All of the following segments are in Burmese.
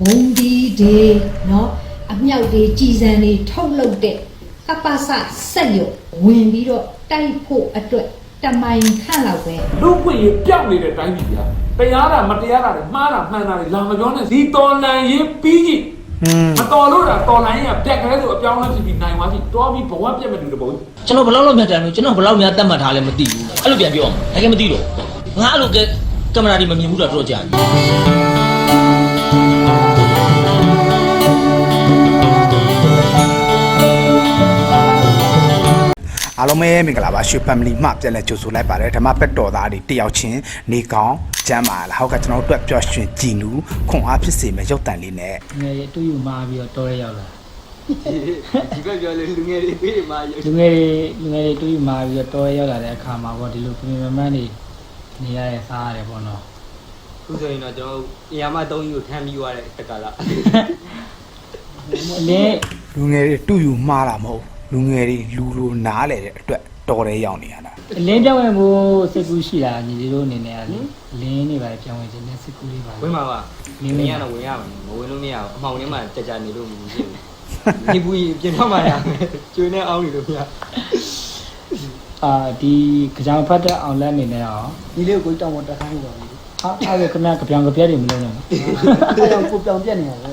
ဘုံဒီဒေနော်အမြောက်တွေကြည်စံတွေထုတ်လုပ်တဲ့ကပ္ပစစက်ရုံဝင်ပြီးတော့တိုက်ဖို့အတွက်တမိုင်ခန့်လောက်ပဲလူ့ခွင့်ရေးပြောက်နေတဲ့တိုင်းပြည်ကတရားတာမတရားတာတွေမှားတာမှန်တာတွေလာမပြောနဲ့ဒီတော်လန်ရေးပြီးကြီးอืมမတော်လို့တာတော်လန်ရေးကပြက်ကလေးဆိုအပြောင်းလဲဖြစ်ပြီးနိုင်သွားပြီတော်ပြီးဘဝပြက်မဲ့တူတပုံကြီးကျွန်တော်ဘယ်လောက်လောက်များတန်လို့ကျွန်တော်ဘယ်လောက်များတတ်မှတ်ထားလဲမသိဘူးအဲ့လိုပြန်ပြောအောင်တကယ်မသိတော့ငါအဲ့လိုကကင်မရာတွေမမြင်ဘူးတော့တော့ကြာပြီ အားလုံးပဲမင်္ဂလာပါရွှေ family မှပြန်လဲကြိုဆိုလိုက်ပါတယ်ဓမ္မပက်တော်သားတွေတယောက်ချင်းနေကောင်းကျမ်းပါလားဟောက်ကကျွန်တော်တို့အတွက်ပျော်ရွှင်ကြည်နူးခွန်အားဖြစ်စေမယ့်ရုပ်တန်လေးနဲ့ငယ်လေးတူယူမာပြီးတော့တော်ရဲရောက်လာဒီဘက်ပြောလေလူငယ်တွေပြေးမှာရုပ်လူငယ်လေးလူငယ်လေးတူယူမာပြီးတော့တော်ရဲရောက်လာတဲ့အခါမှာပေါ့ဒီလိုပြင်မမန်းနေနေရတဲ့စားရတယ်ပေါ့နော်ခုဆိုရင်တော့ကျွန်တော်အရာမ3ကြီးကိုထမ်းပြီးသွားတဲ့တက္ကလာအလင်းလူငယ်တွေတူယူမှားတာမဟုတ် လူငယ်တွေလူလိုနားလေတဲ့အတွက်တော်တယ်ရောက်နေရတာအလင်းပြောင်းဝင်ဖို့စိတ်ကူးရှိတာညီလေးတို့အနေနဲ့ကလေအလင်းနေပါပြောင်းဝင်ခြင်းနဲ့စိတ်ကူးလေးပါဝင်ပါပါနင်းနဝင်င်းရတော့ဝင်ရမှာမဝင်လို့မရဘူးအမှောင်ထဲမှာကြာကြာနေလို့မဖြစ်ဘူးနေဘူးပြင်တော့မှရမယ်ကျွေးနေအောင်နေလို့မရအာဒီကြောင်ဖတ်တဲ့အောင်လက်အနေနဲ့ရောဒီလေးကိုကိုတောင်းမတက်ခိုင်းပါဘူးအာအဲ့ဒါခဏကြပြောင်ကြပြက်တွေမလုပ်နဲ့နော်။အဲကြောင့်ကိုပြောင်ပြက်နေတာပဲ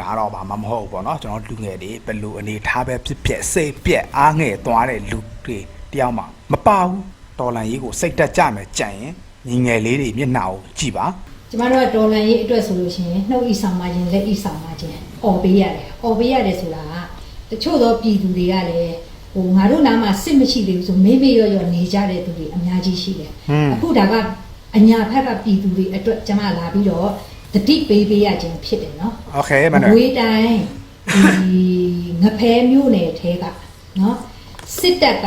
ဒါတော့ဘာမှမဟုတ်ဘူးပေါ့နော်ကျွန်တော်လူငယ်တွေဘယ်လိုအနေထားပဲဖြစ်ဖြစ်စိတ်ပြက်အားငယ်သွားတဲ့လူတွေတယောက်မှမပါဘူးတော်လန်ရေးကိုစိတ်တက်ကြမယ်ကြံရင်ညီငယ်လေးတွေမျက်နှာကိုကြည့်ပါကျမတို့ကဒေါ်လာရေးအတွက်ဆိုလို့ရှိရင်နှုတ်ဤဆောင်မှခြင်းလက်ဤဆောင်မှခြင်းអော်ပေးရတယ်អော်ပေးရတယ်ဆိုတာကတချို့သောပြည်သူတွေကလည်းဟိုငါတို့နားမှာစစ်မရှိသေးဘူးဆိုမေးမေးရောရောနေကြတဲ့သူတွေအများကြီးရှိတယ်အခုဒါကအညာဖက်ကပြည်သူတွေအတွက်ကျမလာပြီးတော့ တတိပေးပေးရခြင်းဖြစ်တယ်နော် โอเคမနက် ဝေးတိုင်းဒီငဖဲမျိုးနယ်ထဲကနော်စစ်တပ်က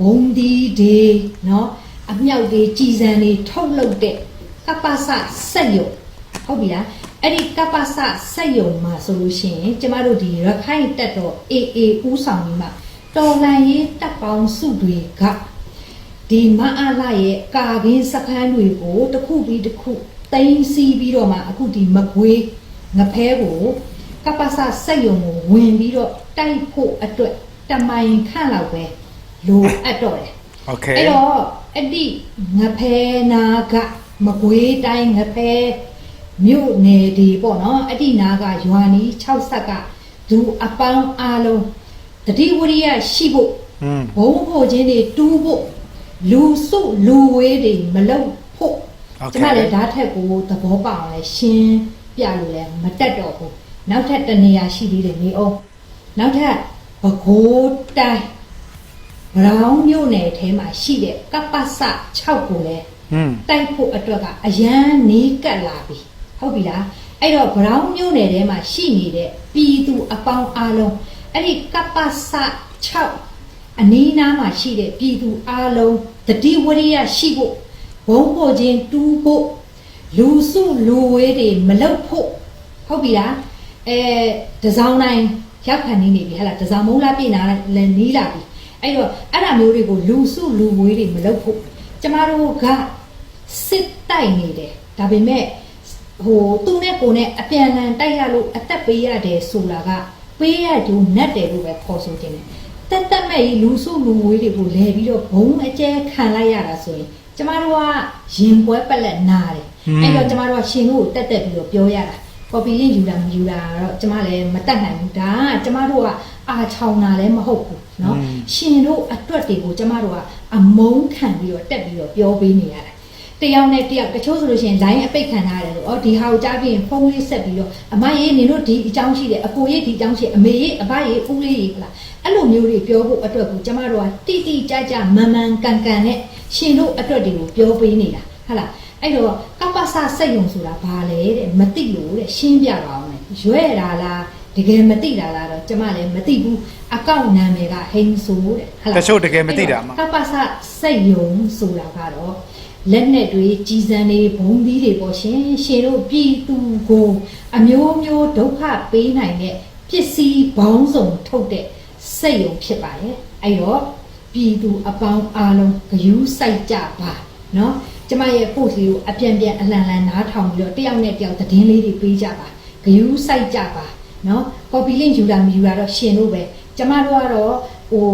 ဘုံဒီဒေနော်အမြောက်တွေကြည်စံတွေထုတ်လုပ်တဲ့ကပ္ပစစက်ရုံဟုတ်ပြီလားအဲ့ဒီကပ္ပစစက်ရုံမှာဆိုလို့ရှိရင်ကျမတို့ဒီရခိုင်တပ်တော် AA ဦးဆောင်ပြီးမှတော်လန်ရေးတပ်ပေါင်းစုတွေကဒီမအားလာရဲ့ကာကင်းစခန်းတွေကိုတစ်ခုပြီးတစ်ခု တင်းစီးပြီးတော့မှအခုဒီမကွေး ငဖဲကိုကပ္ပစစက်ယုံကိုဝင်ပြီးတော့တိုက်ဖို့အတွက်တမိုင်ခန့်လောက်ပဲလိုအပ်တော့တယ် โอเค အဲ့တော့အဲ့ဒီငဖဲနာကမကွေးတိုင်းငဖဲမြို့နယ်ဒီပေါ့နော်အဲ့ဒီနာကရွာနီး6ဆက်ကသူအပေါင်းအားလုံးတတိဝရိယရှိဖို့ อืม ဘုံဖို့ခြင်းတွေတူးဖို့လူစုလူဝေးတွေမလုပ်ဖို့ โอเค ကျမလည်းဓာတ်ထက်ကိုသဘောပေါက်အောင်လဲရှင်းပြလို့လဲမတက်တော့ဘူးနောက်ထပ်တစ်နေရာရှိသေးတယ်နေအောင်နောက်ထပ်ဘကိုးတိုင်းဘရောင်းမြို့နယ်ထဲမှာရှိတဲ့ကပ္ပစ6ကိုလဲอืมတိုက်ဖို့အတွက်ကအရန်နီးကပ်လာပြီဟုတ်ပြီလားအဲ့တော့ဘရောင်းမြို့နယ်ထဲမှာရှိနေတဲ့ပြည်သူအပေါင်းအားလုံးအဲ့ဒီကပ္ပစ6အနီးနားမှာရှိတဲ့ပြည်သူအားလုံးတတိဝရိယရှိဖို့ ဘုံဖို့ခြင်းတူးဖို့လူစုလူဝေးတွေမလုပ်ဖို့ဟုတ်ပြီလားအဲတစောင်းတိုင်းရောက်ခံနေနေပြီဟဲ့လားတစောင်းမုံလာပြည်နာလည်းနီးလာပြီအဲ့တော့အဲ့ဒါမျိုးတွေကိုလူစုလူဝေးတွေမလုပ်ဖို့ကျမတို့ကစစ်တိုက်နေတယ်ဒါပေမဲ့ဟိုသူနဲ့ကိုနဲ့အပြန်အလှန်တိုက်ရလို့အသက်ပေးရတယ်ဆိုတာကပေးရတူနတ်တယ်လို့ပဲခေါ်ဆိုခြင်းတယ်တက်တက်မဲ့ကြီးလူစုလူဝေးတွေကိုလဲပြီးတော့ဘုံအကျဲခံလိုက်ရတာဆိုရင် ကျမတို့ကရင်ပွဲပက်လက်နာတယ်အဲ့တော့ကျမတို့ကရှင်ကိုတက်တက်ပြီးတော့ပြောရတာကော်ပီလေးယူတာမယူတာတော့ကျမလည်းမတတ်နိုင်ဘူးဒါကကျမတို့ကအာချောင်တာလည်းမဟုတ်ဘူးเนาะရှင်တို့အတွက်တွေကိုကျမတို့ကအမုန်းခံပြီးတော့တက်ပြီးတော့ပြောပေးနေရတာ တယောက်နဲ့တယောက်တချို့ဆိုလို့ရှိရင် line အပိတ်ခံထားရတယ်ဆိုဩဒီဟာကိုကြားပြီးရင်ဖုန်းလေးဆက်ပြီးတော့အမရေးနင်တို့ဒီအကြောင်းရှိတယ်အကိုရေးဒီအကြောင်းရှိအမေရေးအဘရေးဦးလေးရေးဟလားအဲ့လိုမျိုးတွေပြောဖို့အတွက်ကိုကျမတို့ကတိတိကျကျမန်မှန်ကန်ကန်နဲ့ရှင်တို့အတွက်တွေကိုပြောပေးနေတာဟလားအဲ့တော့ကပ္ပစစက်ယုံဆိုတာဘာလဲတဲ့မသိလို့တဲ့ရှင်းပြပါအောင်လေရွဲ့တာလားတကယ်မသိတာလားတော့ကျမလည်းမသိဘူးအကောင့်နာမည်ကဟိန်းဆိုတဲ့ဟလားတချို့တကယ်မသိတာမှာကပ္ပစစက်ယုံဆိုတာကတော့ လက်နဲ့တွေကြီးစံတွေဘုံသီးတွေပေါ့ရှင်ရှင်တို့ပြည်သူကိုအမျိုးမျိုးဒုက္ခပေးနိုင်တဲ့ပစ္စည်းပေါင်းစုံထုတ်တဲ့စက်ယုံဖြစ်ပါတယ်အဲ့တော့ပြည်သူအပေါင်းအားလုံးဂယူးစိုက်ကြပါเนาะကျမရဲ့ပို့စီကိုအပြန်ပြန်အလန်လန်နားထောင်ပြီးတော့တယောက်နဲ့တယောက်သတင်းလေးတွေပေးကြပါ ဂယူးစိုက်ကြပါနော် copy link ယူတာမယူတာတော့ရှင်တို့ပဲကျမတို့ကတော့ ဟို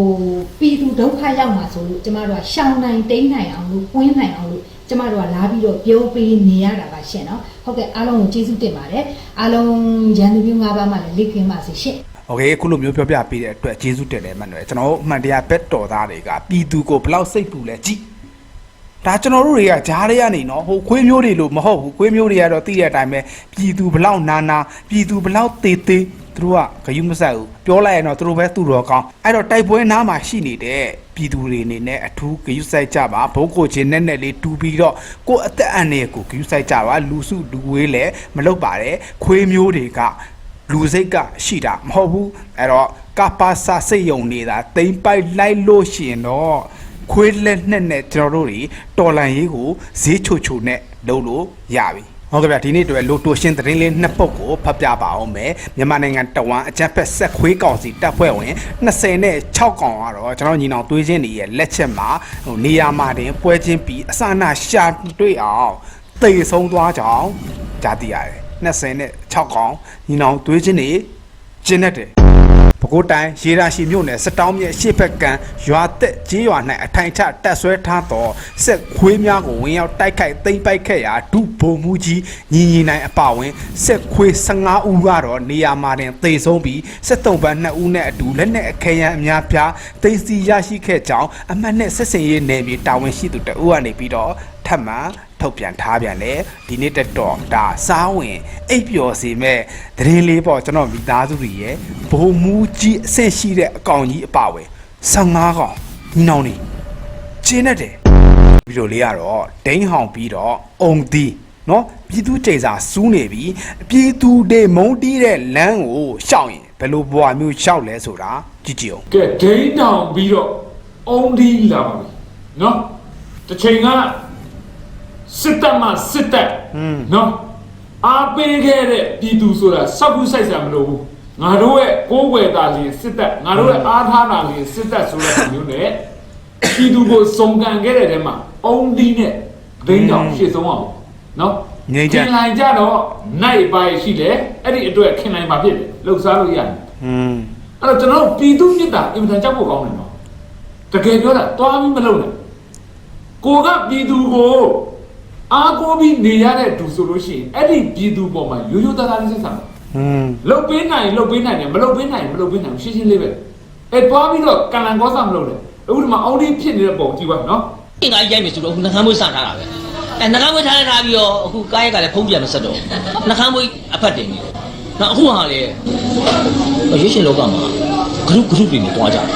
ပြည်သူဒုက္ခရောက်မှာဆိုလို့ကျမတို့ကရှောင်းနိုင်တိမ့်နိုင်အောင်လို့ကွင်းနိုင်အောင်လို့ကျမတို့ကလာပြီးတော့ပြောပေးနေရတာပါရှင်နော်ဟုတ်ကဲ့အားလုံးကိုကျေးဇူးတင်ပါတယ်အားလုံးရန်သူမျိုး၅ပါးမှလည်းလိခင်ပါစေရှင် โอเคအခုလိုမျိုးပြောပြပေးတဲ့အတွက်ကျေးဇူးတင်တယ်မှန်တယ်ကျွန်တော်တို့အမှန်တရားဘက်တော်သားတွေကပြည်သူကိုဘယ်လောက်စိတ်ပူလဲကြည့်ဒါကျွန်တော်တို့တွေကကြားရရနေနော်ဟိုခွေးမျိုးတွေလို့မဟုတ်ဘူးခွေးမျိုးတွေကတော့သိတဲ့အတိုင်းပဲပြည်သူဘယ်လောက်နာနာပြည်သူဘယ်လောက်တေးသေး သူတို့ကဂယုမဆက်ဘူးပြောလိုက်ရင်တော့သူတို့ပဲသူတော်ကောင်းအဲ့တော့တိုက်ပွဲနားမှာရှိနေတဲ့ပြည်သူတွေအနေနဲ့အထူးဂယုဆိုင်ကြပါဘုံကိုချင်းနဲ့နဲ့လေးတူပြီးတော့ကိုယ့်အသက်အန္တရာယ်ကိုဂယုဆိုင်ကြပါလူစုလူဝေးလည်းမလုပ်ပါနဲ့ခွေးမျိုးတွေကလူစိတ်ကရှိတာမဟုတ်ဘူးအဲ့တော့ကပါစာစိတ်ယုံနေတာတိမ်ပိုက်လိုက်လို့ရှိရင်တော့ခွေးလက်နဲ့နဲ့ကျွန်တော်တို့တွေတော်လန်ရေးကိုဈေးချိုချိုနဲ့လုပ်လို့ရပြီ ဟုတ်ကဲ့ဗျာဒီနေ့အတွက်လိုတိုရှင်သတင်းလေးနှစ်ပုတ်ကိုဖတ်ပြပါအောင်မယ်မြန်မာနိုင်ငံတဝန်အကြက်ဖက်ဆက်ခွေးကောင်စီတပ်ဖွဲ့ဝင်20နဲ့6ကောင်ကတော့ကျွန်တော်ညီနောင်သွေးချင်းတွေရဲ့လက်ချက်မှာဟိုနေရာမှာတင်ပွဲချင်းပြီးအစနာရှာတွေ့အောင်တိတ်ဆုံးသွားကြောင်းကြားသိရတယ်20နဲ့6កောင်ညီနောင်သွေးချင်းတွေကျင်းတတ်တယ် ပဲခူးတိုင်းရေရာရှိမြို့နယ်စတောင်းမြစ်ရှေ့ဘက်ကံရွာသက်ကြီးရွာ၌အထိုင်ချတက်ဆွဲထားသောစက်ခွေးများကိုဝင်ရောက်တိုက်ခိုက်သိမ်းပိုက်ခဲ့ရာဒုဗိုလ်မှူးကြီးညီညီနိုင်အပါအဝင်စက်ခွေး15ဦးကတော့နေရာမှာတင်သေဆုံးပြီးစစ်တုံးပန်း2ဦးနဲ့အတူလက်နက်အခဲယမ်းအများပြားသိမ်းဆီးရရှိခဲ့ကြောင်းအမှတ်နဲ့စစ်စင်ရေးနယ်မြေတာဝန်ရှိသူတအုပ်ကနေပြီးတော့ထပ်မံ ထုတ်ပြန်ထားပြန်တယ်ဒီနေ့တက်တော့ဒါစားဝင်အိပ်ပျော်စေမဲ့သတင်းလေးပေါ့ကျွန်တော်မိသားစုတွေရဲ့ဘုံမူကြီးအဆင့်ရှိတဲ့အကောင်ကြီးအပါဝယ်15ကောင်ညီနောင်နေကျင်းနေတယ်ဗီဒီယိုလေးကတော့ဒိန်းဟောင်ပြီးတော့အုံသီးနော်ပြည်သူချိန်စာစူးနေပြီပြည်သူတွေမုံတီးတဲ့လမ်းကိုရှောက်ရင်ဘယ်လိုဘဝမျိုးရှောက်လဲဆိုတာကြည့်ကြည့်အောင်ကဲဒိန်းတောင်ပြီးတော့အုံဒီလာပါပြီနော်တစ်ချိန်က စစ်တပ်မှစစ်တပ်နော်အားပေးခဲ့တဲ့ပြည်သူဆိုတာစောက်ခုစိုက်စရာမလိုဘူးငါတို့ရဲ့ကိုးကွယ်တာလျင်စစ်တပ်ငါတို့ရဲ့အားထားတာလျင်စစ်တပ်ဆိုတဲ့မျိုးနဲ့ပြည်သူကိုစုံကန်ခဲ့တဲ့တဲမှာအုံဒီနဲ့ဒိန်းတောင်ရှေ့ဆုံးအောင်နော်ငြိမ်းချမ်းခင်လိုက်ကြတော့နိုင်ပါရှိတယ်အဲ့ဒီအတွက်ခင်လိုက်ပါဖြစ်တယ်လှုပ်ရှားလို့ရတယ်อืมအဲ့တော့ကျွန်တော်တို့ပြည်သူမြစ်တာအင်မတန်ကြောက်ဖို့ကောင်းတယ်နော်တကယ်ပြောတာတွားပြီးမလုပ်နဲ့ကိုကပြည်သူကို အားကိုးပြီးနေရတဲ့သူဆိုလို့ရှိရင်အဲ့ဒီပြည်သူပေါ်မှာရိုးရိုးသားသားလေးစိတ်ဆမ်းอืมလှုပ်ပေးနိုင်ရင်လှုပ်ပေးနိုင်တယ်မလှုပ်ပေးနိုင်ရင်မလှုပ်ပေးနိုင်ဘူးရှင်းရှင်းလေးပဲအဲ့တွားပြီးတော့ကံလန်ကောစားမလုပ်နဲ့အခုဒီမှာအောင်းလေးဖြစ်နေတဲ့ပုံကြည့်ပါနော်အင်္ဂါကြီးရိုက်မယ်ဆိုတော့အခုနှကမ်းမွေးစထားတာပဲအဲနှကမ်းမွေးထားထားပြီးတော့အခုကားရက်ကလည်းဖုံးပြန်မဆက်တော့ဘူးနှကမ်းမွေးအဖတ်တင်နေတယ်နောက်အခုဟာလေရွေးရှင်လောကမှာဂရုဂရုတွေနဲ့တွားကြတယ်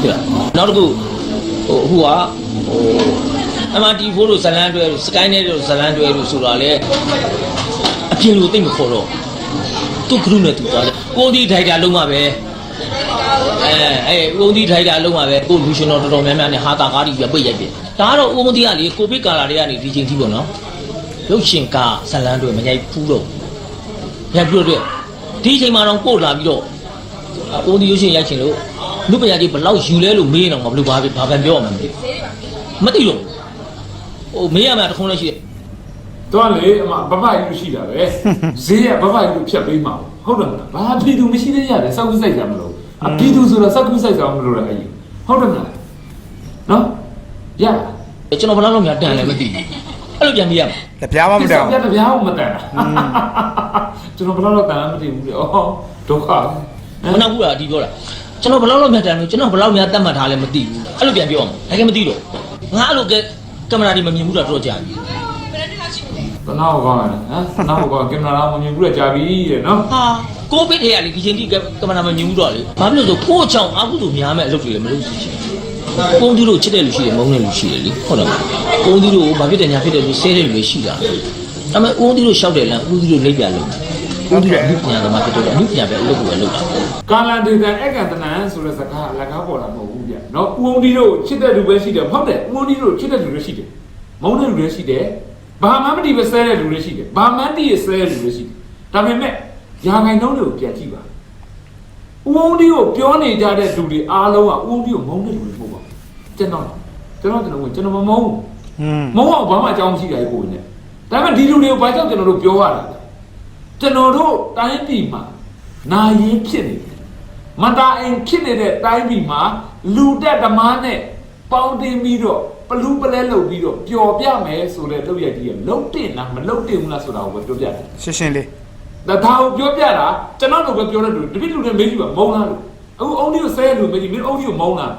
ဟုတ်လားနောက်တစ်ခုဟိုအခုကဟို MRT4 တို့ဇလန်းတွဲတို့ Skynet တို့ဇလန်းတွဲတို့ဆိုတာလေအပြင်လိုသိမ့်မခေါ်တော့သူဂရုနဲ့သူတွားကြကိုဒီဒိုက်တာလုံးမှာပဲအဲအဲဦးဒီဒိုက်တာလုံးမှာပဲကိုလူရှင်တော်တော်တော်များများနဲ့ဟာတာကားကြီးပြပိတ်ရိုက်တယ်ဒါကတော့ဦးမဒီကလေကိုဗစ်ကာလာတွေကနေဒီချိန်ကြီးပေါ့နော်ရုပ်ရှင်ကဇလန်းတွဲမရိုက်ဘူးတော့ရိုက်ပြီးတော့ဒီအချိန်မှာတော့ပို့လာပြီးတော့ဦးဒီရုပ်ရှင်ရိုက်ချင်လို့လူပညာကြီးဘယ်လောက်ယူလဲလို့မေးတော့ငါဘယ်လိုဘာဘာပန်ပြောရမှာမသိဘူးမသိလို့ ဟိုမေးရမှာတစ်ခုလည်းရှိတယ်တွားလေအမဘဘယူရှိတာပဲဈေးကဘဘယူဖြတ်ပေးမှာဟုတ်တယ်မလားဘာပြည်သူမရှိသေးရတယ်စောက်ကူးစိုက်ကြမလို့အပြည်သူဆိုတာစောက်ကူးစိုက်ကြမလို့လေအဲ့ဟုတ်တယ်မလားနော်ရကျွန်တော်ဘယ်လောက်လောက်များတန်လဲမသိဘူးအဲ့လိုပြန်ပြရမှာလက်ပြားမမတောင်ပြတ်ပြားမတန်ကျွန်တော်ဘယ်တော့တန်မသိဘူးလေဩဒုက္ခမနောက်ဘူးလားဒီပြောတာကျွန်တော်ဘယ်လောက်လောက်များတန်လို့ကျွန်တော်ဘယ်လောက်များတတ်မှတ်ထားလဲမသိဘူးအဲ့လိုပြန်ပြောမှာတကယ်မသိတော့ငါအဲ့လိုက ကင်မရာဒီမမြင်ဘူးတော့တော့ကြာပြီတနာကောင်းတယ်ဟမ်တနာကောင်းကင်မရာမမြင်ဘူးလေကြာပြီတဲ့နော်ဟာကိုဗစ်ထဲကလေဒီချိန်ထိကင်မရာမမြင်ဘူးတော့လေဘာဖြစ်လို့ဆိုဖိုးချောင်းအခုတို့များမဲ့အလုပ်တွေလည်းမလုပ်ဘူးရှိပုံသူတို့ချစ်တဲ့လူရှိတယ်မုန်းတဲ့လူရှိတယ်လေဟုတ်တယ်မလားပုံသူတို့ဘာဖြစ်တယ်ညာဖြစ်တယ်လို့ဆဲတဲ့လူတွေရှိတာဒါပေမဲ့ဦးသူတို့ရှောက်တယ်လားဦးသူတို့လိပ်ပြလို့ဦး သူတို့အမှုပညာသမားဖြစ်တော့အမှုပညာပဲအလုပ်ကိုပဲလုပ်တာကာလန်ဒေကန်အကန်တနန်ဆိုတဲ့စကားလက်ကားပေါ်လာမဟုတ်ဘူးဗျနော်ဦးအောင်ဒီတို့ချစ်တဲ့လူပဲရှိတယ်ဟုတ်တယ်ဦးအောင်ဒီတို့ချစ်တဲ့လူတွေရှိတယ်မုန်းတဲ့လူတွေရှိတယ်ဘာမှမတည်ပဲဆဲတဲ့လူတွေရှိတယ်ဘာမှတည်ရဆဲတဲ့လူတွေရှိတယ်ဒါပေမဲ့ယာငိုင်နှုံးတွေကိုပြန်ကြည့်ပါဦးအောင်ဒီကိုပြောနေကြတဲ့လူတွေအားလုံးကဦးအောင်ဒီကိုမုန်းတဲ့လူတွေမဟုတ်ပါဘူးကျွန်တော်ကျွန်တော်ကျွန်တော်ကျွန်တော်မမုန်းဘူးอืมမုန်းအောင်ဘာမှအကြောင်းမရှိတာကြီးကိုယ်နဲ့ဒါပေမဲ့ဒီလူတွေကိုဘာကြောင့်ကျွန်တော်တို့ပြောရတာလဲ ကျွန်တော်တို့တိုင်းပြည်မှာနာရင်ဖြစ်နေတယ်မန္တာအိမ်ဖြစ်နေတဲ့တိုင်းပြည်မှာလူတက်ဓမ္မနဲ့ပေါင်းတင်ပြီးတော့ပလူးပလဲလုပ်ပြီးတော့ပျော်ပြမယ်ဆိုတဲ့လုပ်ရကြီးကလုံးတင်လားမလုံးတင်ဘူးလားဆိုတာကိုပဲပြောပြတယ်ရှင်းရှင်းလေးဒါဒါကိုပြောပြတာကျွန်တော်တို့ပဲပြောတဲ့လူတပိလူတွေမေးကြည့်ပါမုံလားလို့အခုအုံဒီကိုဆဲလူမေးကြည့်မင်းအုံဒီကိုမုံလား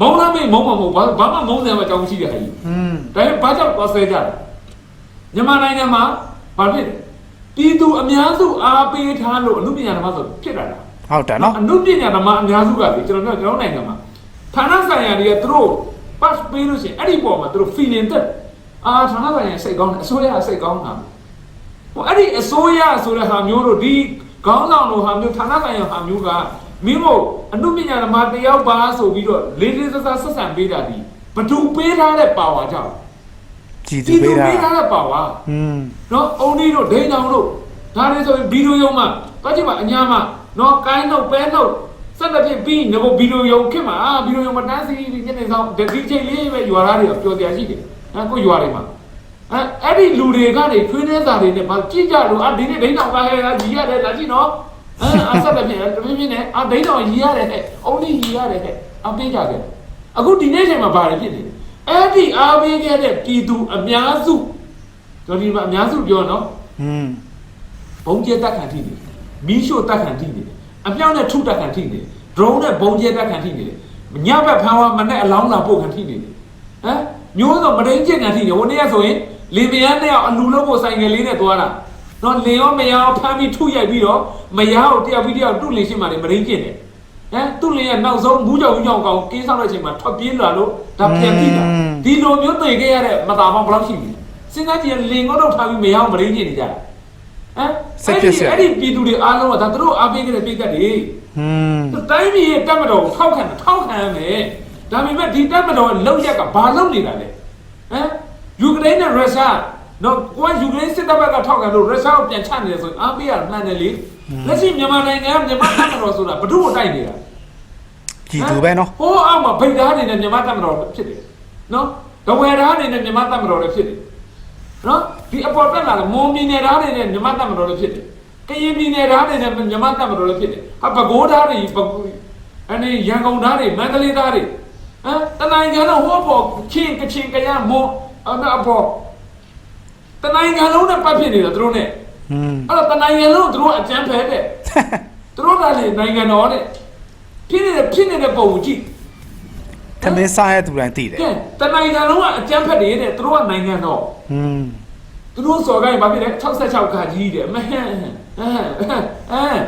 မုံလားမေးမုံမှာမဟုတ်ဘာဘာမှမုံတယ်မှာအကြောင်းရှိတယ်ဟာကြီးอืมဒါပေမဲ့ဘာကြောင့်သွားဆဲကြလဲမြန်မာနိုင်ငံမှာဘာဖြစ်လဲ ပြည်သူအများစုအားပေးထားလို့အမှုပညာဓမ္မဆိုဖြစ်တာလားဟုတ်တယ်နော်အမှုပညာဓမ္မအများစုကလေကျွန်တော်တို့ကျွန်တော်နိုင်ငံမှာဌာနဆိုင်ရာတွေကသူတို့ pass ပေးလို့ရှိရင်အဲ့ဒီပေါ်မှာသူတို့ feeling တက်အာဌာနဆိုင်ရာစိတ်ကောင်းတယ်အစိုးရစိတ်ကောင်းတာဟိုအဲ့ဒီအစိုးရဆိုတဲ့ဟာမျိုးတို့ဒီခေါင်းဆောင်တို့ဟာမျိုးဌာနဆိုင်ရာဟာမျိုးကမင်းတို့အမှုပညာဓမ္မတယောက်ပါဆိုပြီးတော့လေးလေးစားစားဆက်ဆံပေးတာဒီဘသူပေးထားတဲ့ပါဝါကြောင့် ကြည်သူဒီသူပေးတာပေးထားတဲ့ပါဝါอืมနော်အုံဒီတို့ဒိန်းတောင်တို့ဒါတွေဆိုရင်ဗီဒီယိုရုံမှာတွားကြည့်ပါအညာမှာနော်ကိုင်းတော့ပဲတော့စက်တဲ့ဖြစ်ပြီးငါဗီဒီယိုရုံခင်မှာအာဗီဒီယိုရုံမှာတန်းစီညနေဆောင်ဒီချိန်လေးပဲယူရတာတွေပျော်စရာရှိတယ်အဲကိုယူရတယ်မှာအဲအဲ့ဒီလူတွေကနေထွေးနေစာတွေနဲ့ဗာကြည့်ကြလို့အာဒီနေ့ဒိန်းတောင်ကဟဲ့ကြီးရတယ်ဒါကြည့်နော်အဲအဆက်တဲ့ဖြစ်တပြင်းပြင်းနဲ့အာဒိန်းတောင်ကြီးရတယ်ဟဲ့အုံဒီကြီးရတယ်ဟဲ့အပေးကြတယ်အခုဒီနေ့ချိန်မှာဘာတွေဖြစ်နေလဲ အဲ့ဒီအားပေးခဲ့တဲ့ပြည်သူအများစုကျွန်တော်ဒီမှာအများစုပြောနော်อืมဘုံကျဲတက်ခံထိနေတယ်မီးရှို့တက်ခံထိနေတယ်အပြောင်းနဲ့ထုတက်ခံထိနေတယ် drone နဲ့ဘုံကျဲတက်ခံထိနေတယ်ညဘက်ဖမ်းဝါမနဲ့အလောင်းလာပို့ခံထိနေတယ်ဟမ်မျိုးစုံမတိန်ကျင့်ခံထိနေဟိုနေ့ကဆိုရင်လင်မယားနဲ့အလူလုံးကိုဆိုင်ငယ်လေးနဲ့သွားတာတော့လင်ရောမယားရောဖမ်းပြီးထုရိုက်ပြီးတော့မယားကိုတယောက်ပြီးတယောက်တုလင်ရှိမှလည်းမတိန်ကျင့်တယ် ဟမ်သူ့လင်ရဲ့နောက်ဆုံးမူးကြောင်မူးကြောင်ကောင်ကင်းဆောင်တဲ့အချိန်မှာထွက်ပြေးလာလို့ဒါပြန်ထိတာဒီလိုမျိုးသိခဲ့ရတဲ့မတာပေါင်းဘယ်လောက်ရှိပြီစဉ်းစားကြည့်ရင်လင်ကောတော့ထားပြီးမယားကိုမတိန်ကျင့်နေကြတာဟမ်စိတ်ဖြစ်စရာအဲ့ဒီပြည်သူတွေအားလုံးကဒါသူတို့အားပေးခဲ့တဲ့ပြည်သက်တွေอืมတိုင်းပြည်ရဲ့တပ်မတော်ကိုထောက်ခံတာထောက်ခံရမယ်ဒါပေမဲ့ဒီတပ်မတော်ရဲ့လောက်ရက်ကဘာလုပ်နေတာလဲဟမ်ယူကရိန်းနဲ့ရုရှားတော့ကိုကယူကရိန်းစစ်တပ်ဘက်ကထောက်ခံလို့ရုရှားကိုပြန်ချနေတယ်ဆိုရင်အားပေးရမှန်တယ်လေ လက်ရှိမြန်မာနိုင်ငံကမြန်မာတပ်မတော်ဆိုတာဘယ်သူ့ကိုတိုက်နေတာကြည်သူပဲနော်ဟိုးအောက်မှာဗိတ်ဓာတ်တွေနဲ့မြန်မာတပ်မတော်ဖြစ်တယ်နော်ဒဝဲဓာတ်တွေနဲ့မြန်မာတပ်မတော်လည်းဖြစ်တယ်နော်ဒီအပေါ်တက်လာတဲ့မွန်ပြည်နယ်ဓာတ်တွေနဲ့မြန်မာတပ်မတော်လည်းဖြစ်တယ်ကရင်ပြည်နယ်ဓာတ်တွေနဲ့မြန်မာတပ်မတော်လည်းဖြစ်တယ်ဟာပဲခူးဓာတ်တွေပဲခူးအနေရန်ကုန်ဓာတ်တွေမန္တလေးဓာတ်တွေဟမ်တနိုင်ငံတော့ဟိုပေါ်ချင်းကချင်းကရမွန်အမေအပေါ်တနိုင်ငံလုံးနဲ့ပတ်ဖြစ်နေတာသူတို့နဲ့ อืม အဲ့တော့တနိုင်ငံလုံးသူတို့ကအကြမ်းဖက်တဲ့သူတို့ကလည်းနိုင်ငံတော်တဲ့ဖြစ်နေတဲ့ဖြစ်နေတဲ့ပုံကိုကြည့် သမင်းစားရသူတိုင်းသိတယ် ကဲတနိုင်ငံလုံးကအကြမ်းဖက်တွေတဲ့သူတို့ကနိုင်ငံတော် อืม သူတို့စော်ကိုင်းဘာဖြစ်လဲ66ခါကြီးတယ်မဟန်ဟမ်ဟမ်ဟမ်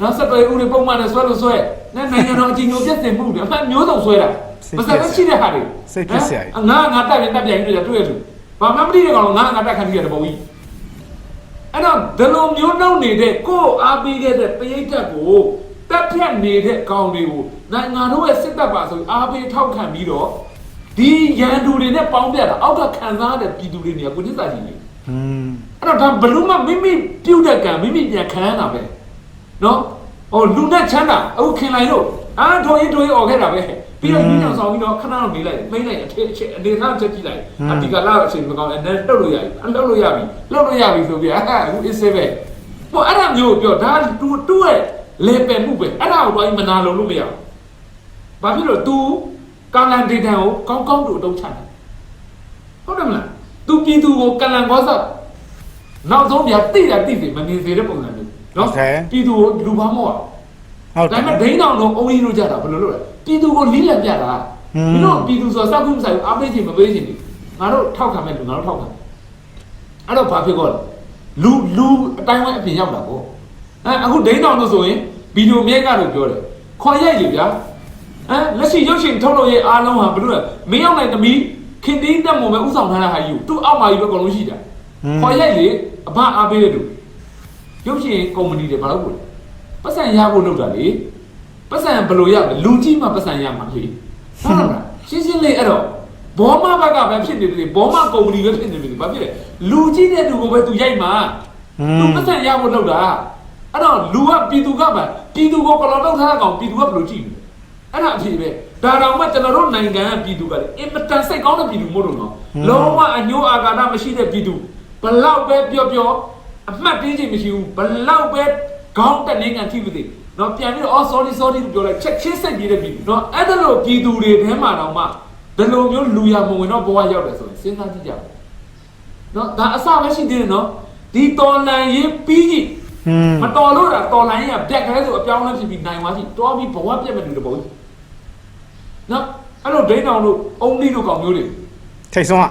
နောက်ဆက်တွဲဦးတွေပုံမှန်နဲ့ဆွဲလို့ဆွဲနဲ့နိုင်ငံတော်အကြီးညိုပြတ်တင်မှုတယ်အမှန်မျိုးစုံဆွဲတာမဆက်မရှိတဲ့ဟာတွေငါငါတက်ရင်တက်ပြန်ပြီးတော့တွေ့ရသူဘာမှမသိတဲ့ကောင်ငါငါတက်ခံပြီးရတယ်ပုံကြီး အဲ့တော့ဒီလိုမျိုးနှုတ်နေတဲ့ကိုယ်အားပေးခဲ့တဲ့ပရိသတ်ကိုတက်ဖြတ်နေတဲ့ကောင်တွေကိုနိုင်ငံတော်ရဲ့စစ်တပ်ပါဆိုအားပေးထောက်ခံပြီးတော့ဒီရန်သူတွေနဲ့ပေါင်းပြတာအောက်ကခံစားတဲ့ပြည်သူတွေနေရာကိုနစ်စာကြီးနေ อืม အဲ့တော့ဒါဘလို့မှမိမိပြုတ်တဲ့ကံမိမိပြန်ခံရတာပဲနော်ဟိုလူနဲ့ချမ်းသာအခုခင်လိုက်လို့အာတို့ရင်တို့ရင်អော်ခဲ့တာပဲ ပြီးတော့ညညောင်ဆောင်ပြီးတော့ခဏတော့နေလိုက်မိမ့်လိုက်အထက်အချက်အနေထားချက်ကြည့်လိုက်အဒီကလာအချိန်မကောင်းအဲ့နဲ့လှုပ်လို့ရပြီအလှုပ်လို့ရပြီလှုပ်လို့ရပြီဆိုပြီးအဲ့အခုအစ်စေးပဲဟိုအဲ့ဒါမျိုးပြောဒါတူတူရဲ့လေပယ်မှုပဲအဲ့ဒါကိုတော့မနာလုံးလို့မရဘူးဘာဖြစ်လို့ तू ကာလန်ဒေတန်ကိုကောင်းကောင်းတူအတုံးချတယ်ဟုတ်တယ်မလား तू ပြည်သူကိုကလန်ကောစားနောက်ဆုံးပြတိတာတိစီမမြင်စေတဲ့ပုံစံမျိုးနော်ပြည်သူကိုလူဘာမော့ဟုတ်တဒါယ်ပေမဲ့ဒိန်းအောင်တော့အုံးကြီးလို့ကြတာဘယ်လိုလုပ်လဲ ပြည်သူကိုလီးလံပြတာမင်းတို့ပြည်သူဆိုစောက်ခုမဆိုင်ဘူးအားပေးခြင်းမပေးခြင်းဒီငါတို့ထောက်ခံမဲ့လူငါတို့ထောက်ခံအဲ့တော့ဘာဖြစ်ကောလဲလူလူအတိုင်းဝိုင်းအပြင်ရောက်တာပေါ့အဲအခုဒိန်းအောင်လို့ဆိုရင်ဗီဒီယိုမြဲကလို့ပြောတယ်ခေါ်ရိုက်လေဗျာအဲလက်ရှိရုပ်ရှင်ထုတ်လို့ရဲ့အားလုံးဟာဘယ်လိုလဲမင်းရောက်နိုင်သမီးခင်တင်းတက်မုံပဲဥဆောင်ထားတဲ့ဟာယူသူ့အောက်မှာကြီးပဲအကုန်လုံးရှိတာခေါ်ရိုက်လေအဘအားပေးတဲ့လူရုပ်ရှင်ကုမ္ပဏီတွေဘာလို့ပို့လဲပတ်စံရဖို့လုပ်တာလေ ပတ်စံဘယ်လိုရမလဲလူကြီးမှပတ်စံရမှာလေဟုတ်လားရှင်းရှင်းလေးအဲ့တော့ဘောမဘက်ကပဲဖြစ်နေတယ်ဘောမကုမ္ပဏီပဲဖြစ်နေတယ်ဘာဖြစ်လဲလူကြီးတဲ့လူကိုပဲသူရိုက်မှာသူပတ်စံရဖို့လုပ်တာအဲ့တော့လူကပြည်သူကပဲပြည်သူကိုကလောတော့ထားကောင်ပြည်သူကဘယ်လိုကြည့်လဲအဲ့ဒါအဖြစ်ပဲဒါတောင်မှကျွန်တော်တို့နိုင်ငံကပြည်သူကလေအင်မတန်စိတ်ကောင်းတဲ့ပြည်သူမို့လို့နော်လုံးဝအညိုးအာဃာတမရှိတဲ့ပြည်သူဘလောက်ပဲပြောပြောအမှတ်တင်းချင်မရှိဘူးဘလောက်ပဲခေါင်းတက်နေကန်ထိပါသေး နော်ပြန်ပြီးတော့အော် sorry sorry လို့ပြောလိုက်ချက်ချင်းစိတ်ကြီးတဲ့ပြည်သူနော်အဲ့ဒါလို့ပြည်သူတွေထဲမှာတော့မှဒီလိုမျိုးလူရမဝင်တော့ဘဝရောက်တယ်ဆိုရင်စဉ်းစားကြည့်ကြပါနော်ဒါအစပဲရှိသေးတယ်နော်ဒီတော်လန်ရေးပြီးကြီးဟွန်းမတော်လို့တာတော်လိုင်းရပြက်ကလေးဆိုအပြောင်းလဲဖြစ်ပြီးနိုင်သွားပြီတော်ပြီးဘဝပြက်မဲ့လူတပုံကြီးနော်အဲ့လိုဒိန်းအောင်လို့အုံးလေးတို့ကောင်မျိုးတွေထိတ်ဆုံးက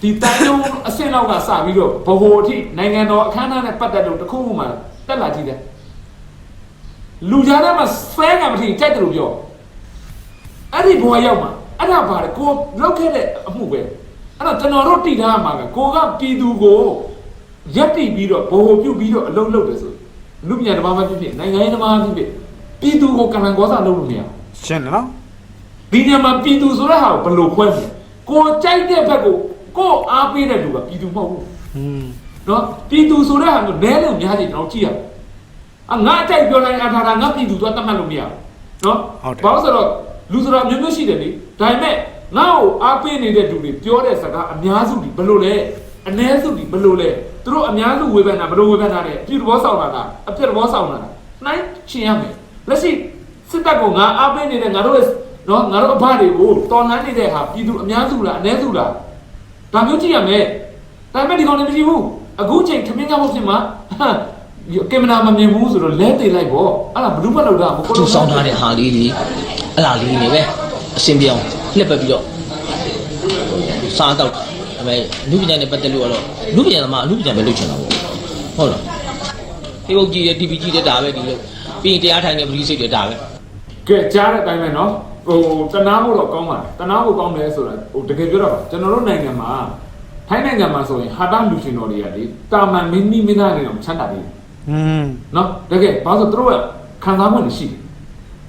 ဒီတိုင်းလုံးအဆင့်လောက်ကစပြီးတော့ဘ ਹੁ အထိနိုင်ငံတော်အခမ်းအနားနဲ့ပတ်သက်လို့တစ်ခုခုမှတက်လာကြည့်တယ် လူကြားထဲမှာစဲကမထီကြိုက်တယ်လို့ပြောအဲ့ဒီဘဝရောက်မှာအဲ့ဒါဘာလဲကိုလောက်ခဲ့တဲ့အမှုပဲအဲ့တော့ကျွန်တော်တို့တည်ထားမှာကကိုကပြည်သူကိုရက်တည်ပြီးတော့ဘ ਹੁ ပြုတ်ပြီးတော့အလုံးလုံးတယ်ဆိုလူပညာတစ်ပါးမှဖြစ်ဖြစ်နိုင်ငံရေးတစ်ပါးမှဖြစ်ဖြစ်ပြည်သူကိုကံလန်ကောစားလုပ်လို့မရဘူးရှင်းတယ်နော်ဒီညမှာပြည်သူဆိုတဲ့ဟာကိုဘယ်လိုခွဲမလဲကိုကြိုက်တဲ့ဘက်ကိုကိုအားပေးတဲ့လူကပြည်သူမဟုတ်ဘူးဟွန်းနော်ပြည်သူဆိုတဲ့ဟာမျိုးနဲလို့များကြီးကျွန်တော်ကြည့်ရမယ် အငါအကြိုက်ပြောလိုက်အထာတာငါပြည်သူတော့တတ်မှတ်လို့မရဘူးနော်ဘာလို့ဆိုတော့လူဆိုတာမျိုးမျိုးရှိတယ်လေဒါပေမဲ့ငါ့ကိုအားပေးနေတဲ့လူတွေပြောတဲ့စကားအများစုဒီဘယ်လိုလဲအ ਨੇ စုဒီဘယ်လိုလဲသူတို့အများစုဝေဖန်တာဘယ်လိုဝေဖန်တာလဲအပြည့်တော်ဆောင်တာလားအပြည့်တော်ဆောင်တာလားနှိုင်းချင်ရမယ်လက်ရှိစစ်တပ်ကငါအားပေးနေတဲ့ငါတို့ရဲ့နော်ငါတို့အဖတွေကိုတော်လှန်နေတဲ့ဟာပြည်သူအများစုလားအ ਨੇ စုလားဒါမျိုးကြည့်ရမယ်ဒါပေမဲ့ဒီကောင်လည်းမရှိဘူးအခုချိန်ခမင်းကမှုဖြစ်မှာဟမ် ကင်မရာမမြင်ဘူးဆိုတော့လဲသေးလိုက်ပေါ့အဲ့ဒါဘလူးမလောက်တာမဟုတ် သူစောင်းထားတဲ့ဟာလေးတွေအလားလေးနေပဲအစင်ပြောင်းလှက်ပတ်ပြီးတော့စားတော့ဒါပေမဲ့လူပညာနဲ့ပတ်သက်လို့ကတော့လူပညာသမားအလူပညာပဲလုပ်ချင်တာပေါ့ဟုတ်လား Facebook ကြည့်တယ် TV ကြည့်တယ်ဒါပဲဒီလိုပြီးရင်တရားထိုင်တဲ့ပရိစိတ်တွေဒါပဲ ကဲကြားတဲ့အတိုင်းပဲเนาะဟိုတနာဖို့တော့ကောင်းပါတယ်တနာဖို့ကောင်းတယ်ဆိုတာဟိုတကယ်ပြောတော့ပါကျွန်တော်တို့နိုင်ငံမှာထိုင်းနိုင်ငံမှာဆိုရင်ဟာတာလူရှင်တော်တွေကလေတာမန်မင်းမီမင်းသားတွေတော့ချမ်းသာတယ် ဟွန်း เนาะတကယ်ဘာလို့သူတို့ကခံစားမှုရှိတယ်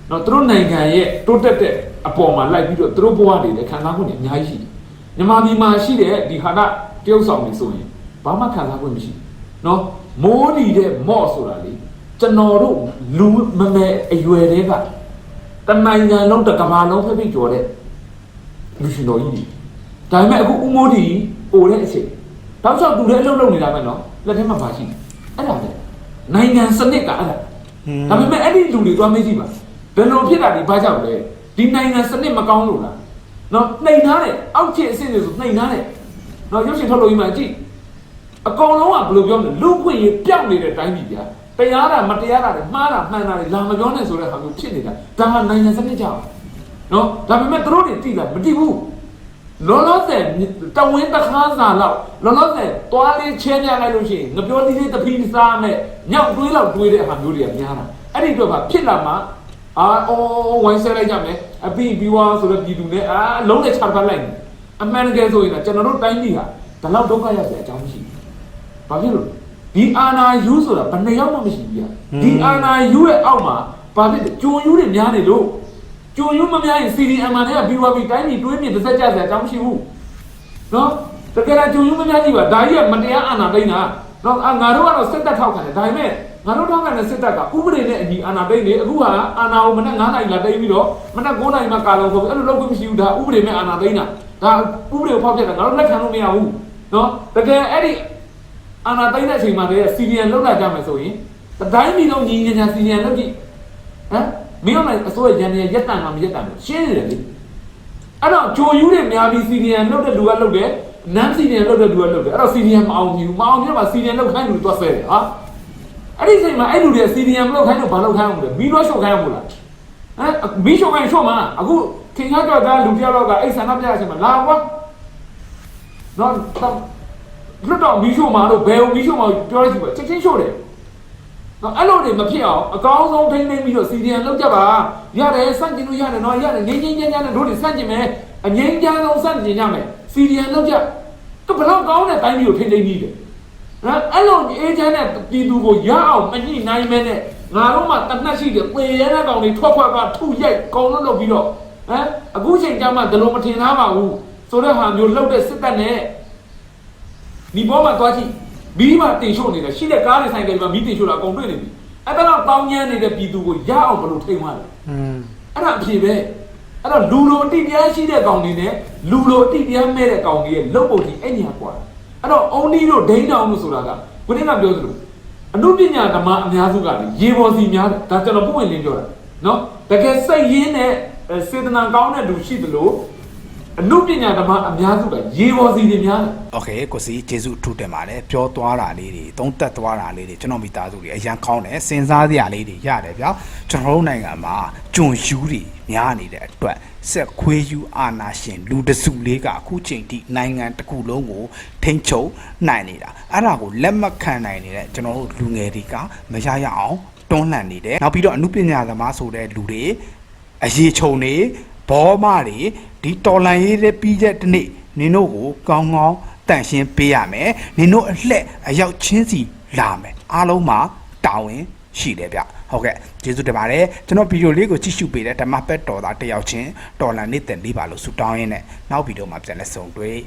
เนาะသူတို့နိုင်ငံရဲ့တိုးတက်တဲ့အပေါ်မှာလိုက်ပြီးတော့သူတို့ဘဝတွေလည်းခံစားမှုတွေအများကြီးရှိတယ်မြန်မာပြည်မှာရှိတဲ့ဒီဟာတာတရုတ်ဆောင်တွေဆိုရင်ဘာမှခံစားမှုမရှိဘူးเนาะမိုးဒီတဲ့မော့ဆိုတာလေကျွန်တော်တို့လူမမဲအရွယ်တွေက တနိုင်ငံလုံးတစ်ကမ္ဘာလုံးဖိဖိကျော်တဲ့လူရှင်တော်ကြီးတွေဒါပေမဲ့အခုဥမိုးတီပိုတဲ့အချိန်တောက်လျှောက်သူလည်းအလုပ်လုပ်နေတာပဲနော်လက်ထဲမှာပါရှိတယ်အဲ့ဒါပဲ နိုင်ငံစနစ်ကအဲ့ဒါဒါပေမဲ့အဲ့ဒီလူတွေသွားမေးကြည့်ပါဘယ်လိုဖြစ်တာဒီဘာကြောင့်လဲဒီနိုင်ငံစနစ်မကောင်းလို့လားနော်နှိမ်ထားတယ်အောက်ခြေအဆင့်တွေဆိုနှိမ်ထားတယ်နော်ရုပ်ရှင်ထုတ်လို့ဒီမှာကြည့်အကောင်လုံးကဘယ်လိုပြောမလဲလူခွင့်ရေးပြောင်းနေတဲ့တိုင်းပြည်ပြတရားတာမတရားတာတွေမှားတာမှန်တာတွေလာမပြောနဲ့ဆိုတဲ့ဟာမျိုးဖြစ်နေတာဒါကနိုင်ငံစနစ်ကြောင့်နော်ဒါပေမဲ့သူတို့တွေတိလားမတိဘူး လောလောဆယ်တဝင်းတစ်ခါစာလောက်လောလောဆယ်သွားလေးချဲပြလိုက်လို့ရှိရင်ငပြောလေးလေးတစ်ဖီးစားမယ်ညောက်တွေးလောက်တွေးတဲ့ဟာမျိုးတွေကများတာအဲ့ဒီအတွက်ကဖြစ်လာမှာအာအော်ဝိုင်းဆဲလိုက်ကြမယ်အပိပြီးွားဆိုတော့ပြည်သူနဲ့အာလုံးနဲ့ချဖတ်လိုက်တယ်အမှန်တကယ်ဆိုရင်တော့ကျွန်တော်တို့တိုင်းပြည်ဟာဒီလောက်ဒုက္ခရောက်တဲ့အကြောင်းမရှိဘူးဘာဖြစ်လို့လဲဒီအာနာယူဆိုတာဘယ်နှယောက်မှမရှိဘူးဗျာဒီအာနာယူရဲ့အောက်မှာဘာဖြစ်လဲကြုံယူတွေများနေလို့ ကြုံယူမများရင် CDM မှာလည်းပြီးွားပြီးတိုင်းပြည်တွေးမြင်တစ်ဆက်ကြစရာအကြောင်းမရှိဘူးနော်တကယ်တော့ကြုံယူမများကြည့်ပါဒါကြီးကမတရားအာနာသိမ်းတာနော်အာငါတို့ကတော့စစ်တပ်ထောက်ခံတယ်ဒါပေမဲ့ငါတို့ထောက်ခံတဲ့စစ်တပ်ကဥပဒေနဲ့အညီအာနာသိမ်းနေအခုဟာအာနာကိုမနက်9နာရီလာသိမ်းပြီးတော့မနက်9နာရီမှကာလုံခေါ်ပြီးအဲ့လိုလုပ်ခွင့်မရှိဘူးဒါဥပဒေနဲ့အာနာသိမ်းတာဒါဥပဒေကိုဖောက်ဖျက်တာငါတို့လက်ခံလို့မရဘူးနော်တကယ်အဲ့ဒီအာနာသိမ့်တဲ့အချိန်မှာလည်းစီရီယန်လောက်လာကြမယ်ဆိုရင်တိုင်းပြည်လုံးညီညီညာစီရီယန်လောက်ကြည့်ဟမ် မင်းတို့အစိုးရရန်ရရက်တန်မှာမရက်တန်ဘူးရှင်းနေတယ်လေအဲ့တော့ဂျိုယူတွေများပြီးစီရီယန်လောက်တဲ့လူကလောက်တယ်နန်းစီရီယန်လောက်တဲ့လူကလောက်တယ်အဲ့တော့စီရီယန်မအောင်ဘူးမအောင်ပြတော့စီရီယန်လောက်ခိုင်းလူတွေတွတ်ဆဲတယ်ဟာအဲ့ဒီအချိန်မှာအဲ့လူတွေစီရီယန်မလောက်ခိုင်းတော့ဘာလောက်ခိုင်းအောင်လဲမီးတော့ရှုပ်ခိုင်းအောင်လားဟမ်မီးရှုပ်ခိုင်းရှုပ်မှာအခုခင်ဗျားကြောက်သားလူတယောက်တော့ကအဲ့ဆန္ဒပြတဲ့အချိန်မှာလာကွာနော်လွတ်တော့မီးရှို့မှာတော့ဘယ်ုံမီးရှို့မှာပြောလိုက်စီပဲချက်ချင်းရှို့တယ် နော်အဲ့လိုတွေမဖြစ်အောင်အကောင်းဆုံးထိန်းသိမ်းပြီးတော့စီဒီယန်လောက်ကြပါရတယ်စန့်ကျင်လို့ရတယ်နော်ရတယ်ငင်းငင်းညမ်းညမ်းနဲ့တို့တွေစန့်ကျင်မယ်အငင်းကြမ်းဆုံးစန့်ကျင်ကြမယ်စီဒီယန်လောက်ကြသူဘလောက်ကောင်းတဲ့တိုင်းပြည်ကိုထိန်းသိမ်းပြီးတယ်နော်အဲ့လိုအေဂျင့်နဲ့ပြည်သူကိုရအောင်မညှိနိုင်မဲနဲ့ငါတို့မှတနတ်ရှိတယ်ပေရဲတဲ့ကောင်တွေထွက်ခွက်ကထုရိုက်ကောင်းလို့လုပ်ပြီးတော့ဟမ်အခုချိန်ကျမှဒီလိုမထင်သားပါဘူးဆိုတဲ့ဟာမျိုးလှုပ်တဲ့စစ်တပ်နဲ့ဒီဘောမှာသွားကြည့် မီးမှာတင်ရှို့နေတာရှိတဲ့ကားတွေဆိုင်ကယ်မှာမီးတင်ရှို့တာအကုန်တွေ့နေပြီအဲ့ဒါတော့တောင်းညမ်းနေတဲ့ပြည်သူကိုရအောင်ဘယ်လိုထိန်းသွားလဲဟွန်းအဲ့ဒါအဖြေပဲအဲ့တော့လူလိုအတိတရားရှိတဲ့ကောင်တွေနဲ့လူလိုအတိတရားမဲ့တဲ့ကောင်တွေရဲ့လုံပုံကြီးအဲ့ညာကွာအဲ့တော့အုံဒီတို့ဒိန်းတောင်လို့ဆိုတာကခုနကပြောသလိုအနုပညာဓမ္မအများစုကလေရေပေါ်စီများတယ်ဒါကျွန်တော်ပုံဝင်လင်းပြောတာနော်တကယ်စိတ်ရင်းနဲ့အဲစေတနာကောင်းတဲ့လူရှိသလို အမှုပညာဓမ္မအများစုကရေပေါ်စီတွေများတယ်။ Okay ကိုစီကျေစုထုတင်ပါတယ်ပြောသွားတာလေးတွေသုံးသက်သွားတာလေးတွေကျွန်တော်မိသားစုတွေအရန်ကောင်းတယ်စဉ်းစားစရာလေးတွေရတယ်ဗျာကျွန်တော်တို့နိုင်ငံမှာကျွံယူတွေများနေတဲ့အတွက်ဆက်ခွေးယူအာနာရှင်လူတစုလေးကအခုချိန်ထိနိုင်ငံတစ်ခုလုံးကိုထိမ့်ချုပ်နိုင်နေတာအဲ့ဒါကိုလက်မခံနိုင်နေတဲ့ကျွန်တော်တို့လူငယ်တွေကမရရအောင်တွန်းလှန်နေတယ်နောက်ပြီးတော့အမှုပညာသမားဆိုတဲ့လူတွေအရေးချုံနေ ဘောမတွေဒီတော်လန်ရေးတဲ့ပြီးတဲ့ဒီနေ့နင်တို့ကိုကောင်းကောင်းတန့်ရှင်းပေးရမယ်နင်တို့အလှက်အရောက်ချင်းစီလာမယ်အားလုံးမှာတာဝန်ရှိတယ်ဗျဟုတ်ကဲ့ကျေးဇူးတင်ပါတယ်ကျွန်တော်ဗီဒီယိုလေးကိုကြည့်ရှုပေးတဲ့ဓမ္မပက်တော်သားတစ်ယောက်ချင်းတော်လန်နေတဲ့လေးပါလို့ဆုတောင်းရင်းနဲ့နောက်ဗီဒီယိုမှာပြန်လက်ဆုံတွေ့